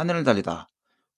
하늘을 달리다.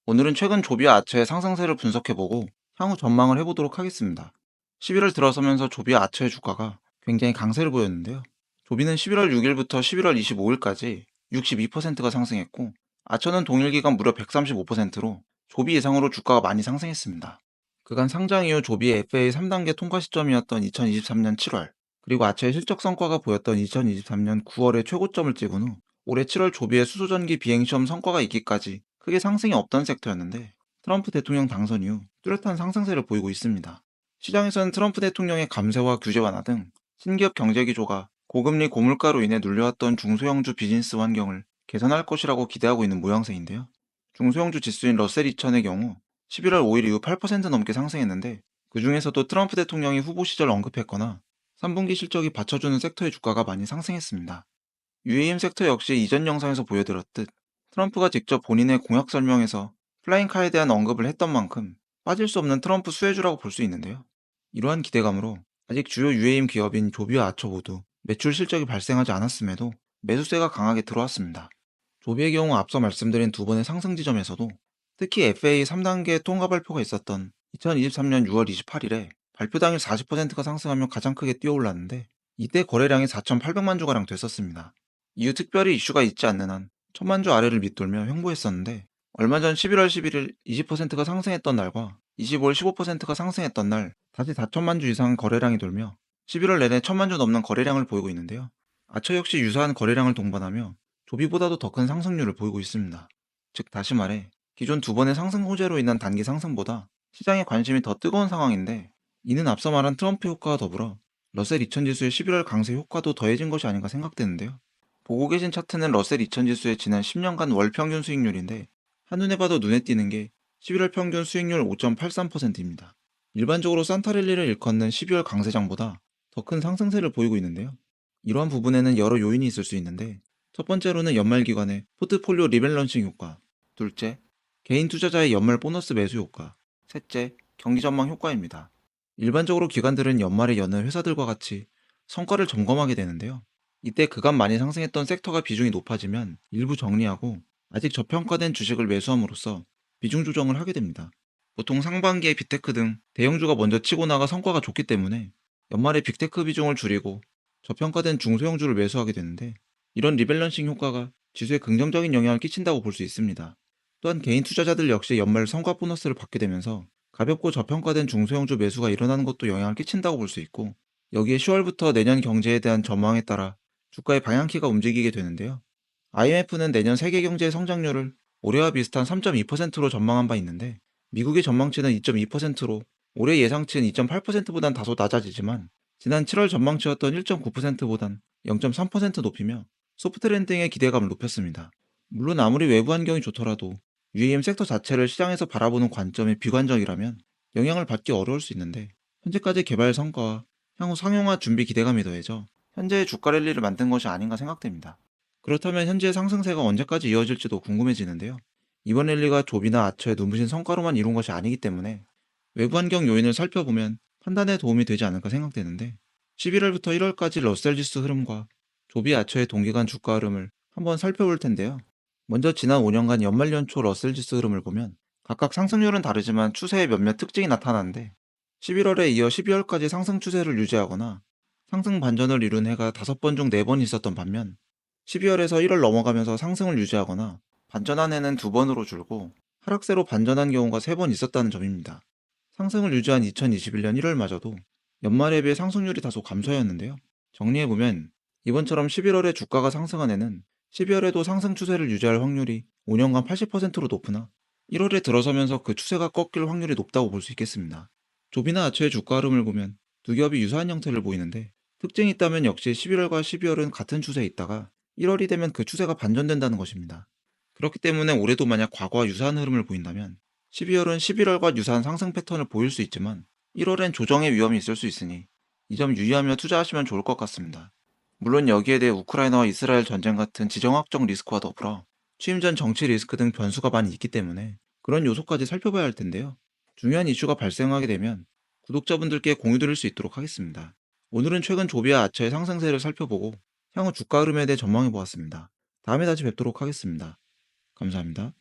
오늘은 최근 조비와 아처의 상승세를 분석해보고 향후 전망을 해보도록 하겠습니다. 11월 들어서면서 조비와 아처의 주가가 굉장히 강세를 보였는데요. 조비는 11월 6일부터 11월 25일까지 62%가 상승했고 아처는 동일 기간 무려 135%로 조비 예상으로 주가가 많이 상승했습니다. 그간 상장 이후 조비의 FA 3단계 통과 시점이었던 2023년 7월 그리고 아처의 실적 성과가 보였던 2023년 9월에 최고점을 찍은 후 올해 7월 조비의 수소전기 비행시험 성과가 있기까지 크게 상승이 없던 섹터였는데 트럼프 대통령 당선 이후 뚜렷한 상승세를 보이고 있습니다. 시장에서는 트럼프 대통령의 감세와 규제 완화 등 신기업 경제 기조가 고금리 고물가로 인해 눌려왔던 중소형주 비즈니스 환경을 개선할 것이라고 기대하고 있는 모양새인데요. 중소형주 지수인 러셀 2000의 경우 11월 5일 이후 8% 넘게 상승했는데 그 중에서도 트럼프 대통령이 후보 시절 언급했거나 3분기 실적이 받쳐주는 섹터의 주가가 많이 상승했습니다. UAM 섹터 역시 이전 영상에서 보여드렸듯 트럼프가 직접 본인의 공약 설명에서 플라잉카에 대한 언급을 했던 만큼 빠질 수 없는 트럼프 수혜주라고 볼 수 있는데요. 이러한 기대감으로 아직 주요 UAM 기업인 조비와 아처 모두 매출 실적이 발생하지 않았음에도 매수세가 강하게 들어왔습니다. 조비의 경우 앞서 말씀드린 두 번의 상승 지점에서도 특히 FA 3단계 통과 발표가 있었던 2023년 6월 28일에 발표 당일 40%가 상승하며 가장 크게 뛰어올랐는데 이때 거래량이 4,800만 주가량 됐었습니다. 이후 특별히 이슈가 있지 않는 한 천만 주 아래를 밑돌며 횡보했었는데 얼마 전 11월 11일 20%가 상승했던 날과 25일 15%가 상승했던 날 다시 4천만 주 이상 거래량이 돌며 11월 내내 천만 주 넘는 거래량을 보이고 있는데요. 아처 역시 유사한 거래량을 동반하며 조비보다도 더 큰 상승률을 보이고 있습니다. 즉 다시 말해 기존 두 번의 상승 호재로 인한 단기 상승보다 시장의 관심이 더 뜨거운 상황인데 이는 앞서 말한 트럼프 효과와 더불어 러셀 2000 지수의 11월 강세 효과도 더해진 것이 아닌가 생각되는데요. 보고 계신 차트는 러셀 2000 지수의 지난 10년간 월 평균 수익률인데 한눈에 봐도 눈에 띄는 게 11월 평균 수익률 5.83%입니다. 일반적으로 산타랠리를 일컫는 12월 강세장보다 더 큰 상승세를 보이고 있는데요. 이러한 부분에는 여러 요인이 있을 수 있는데 첫 번째로는 연말 기관의 포트폴리오 리밸런싱 효과, 둘째, 개인 투자자의 연말 보너스 매수 효과, 셋째, 경기 전망 효과입니다. 일반적으로 기관들은 연말에 여는 회사들과 같이 성과를 점검하게 되는데요. 이때 그간 많이 상승했던 섹터가 비중이 높아지면 일부 정리하고 아직 저평가된 주식을 매수함으로써 비중 조정을 하게 됩니다. 보통 상반기에 빅테크 등 대형주가 먼저 치고 나가 성과가 좋기 때문에 연말에 빅테크 비중을 줄이고 저평가된 중소형주를 매수하게 되는데 이런 리밸런싱 효과가 지수에 긍정적인 영향을 끼친다고 볼 수 있습니다. 또한 개인 투자자들 역시 연말 성과 보너스를 받게 되면서 가볍고 저평가된 중소형주 매수가 일어나는 것도 영향을 끼친다고 볼 수 있고 여기에 10월부터 내년 경제에 대한 전망에 따라 주가의 방향키가 움직이게 되는데요. IMF는 내년 세계 경제의 성장률을 올해와 비슷한 3.2%로 전망한 바 있는데 미국의 전망치는 2.2%로 올해 예상치는 2.8%보단 다소 낮아지지만 지난 7월 전망치였던 1.9%보단 0.3% 높이며 소프트 랜딩의 기대감을 높였습니다. 물론 아무리 외부 환경이 좋더라도 UAM 섹터 자체를 시장에서 바라보는 관점이 비관적이라면 영향을 받기 어려울 수 있는데 현재까지 개발 성과와 향후 상용화 준비 기대감이 더해져 현재의 주가 랠리를 만든 것이 아닌가 생각됩니다. 그렇다면 현재의 상승세가 언제까지 이어질지도 궁금해지는데요. 이번 랠리가 조비나 아처의 눈부신 성과로만 이룬 것이 아니기 때문에 외부 환경 요인을 살펴보면 판단에 도움이 되지 않을까 생각되는데 11월부터 1월까지 러셀 지수 흐름과 조비 아처의 동기간 주가 흐름을 한번 살펴볼 텐데요. 먼저 지난 5년간 연말 연초 러셀 지수 흐름을 보면 각각 상승률은 다르지만 추세에 몇몇 특징이 나타나는데 11월에 이어 12월까지 상승 추세를 유지하거나 상승 반전을 이룬 해가 5번 중 4번 있었던 반면 12월에서 1월 넘어가면서 상승을 유지하거나 반전한 해는 2번으로 줄고 하락세로 반전한 경우가 3번 있었다는 점입니다. 상승을 유지한 2021년 1월마저도 연말에 비해 상승률이 다소 감소하였는데요. 정리해보면 이번처럼 11월에 주가가 상승한 해는 12월에도 상승 추세를 유지할 확률이 5년간 80%로 높으나 1월에 들어서면서 그 추세가 꺾일 확률이 높다고 볼 수 있겠습니다. 조비나 아처의 주가 흐름을 보면 두 기업이 유사한 형태를 보이는데 특징이 있다면 역시 11월과 12월은 같은 추세에 있다가 1월이 되면 그 추세가 반전된다는 것입니다. 그렇기 때문에 올해도 만약 과거와 유사한 흐름을 보인다면 12월은 11월과 유사한 상승 패턴을 보일 수 있지만 1월엔 조정의 위험이 있을 수 있으니 이 점 유의하며 투자하시면 좋을 것 같습니다. 물론 여기에 대해 우크라이나와 이스라엘 전쟁 같은 지정학적 리스크와 더불어 취임 전 정치 리스크 등 변수가 많이 있기 때문에 그런 요소까지 살펴봐야 할 텐데요. 중요한 이슈가 발생하게 되면 구독자분들께 공유드릴 수 있도록 하겠습니다. 오늘은 최근 조비와 아처의 상승세를 살펴보고 향후 주가 흐름에 대해 전망해 보았습니다. 다음에 다시 뵙도록 하겠습니다. 감사합니다.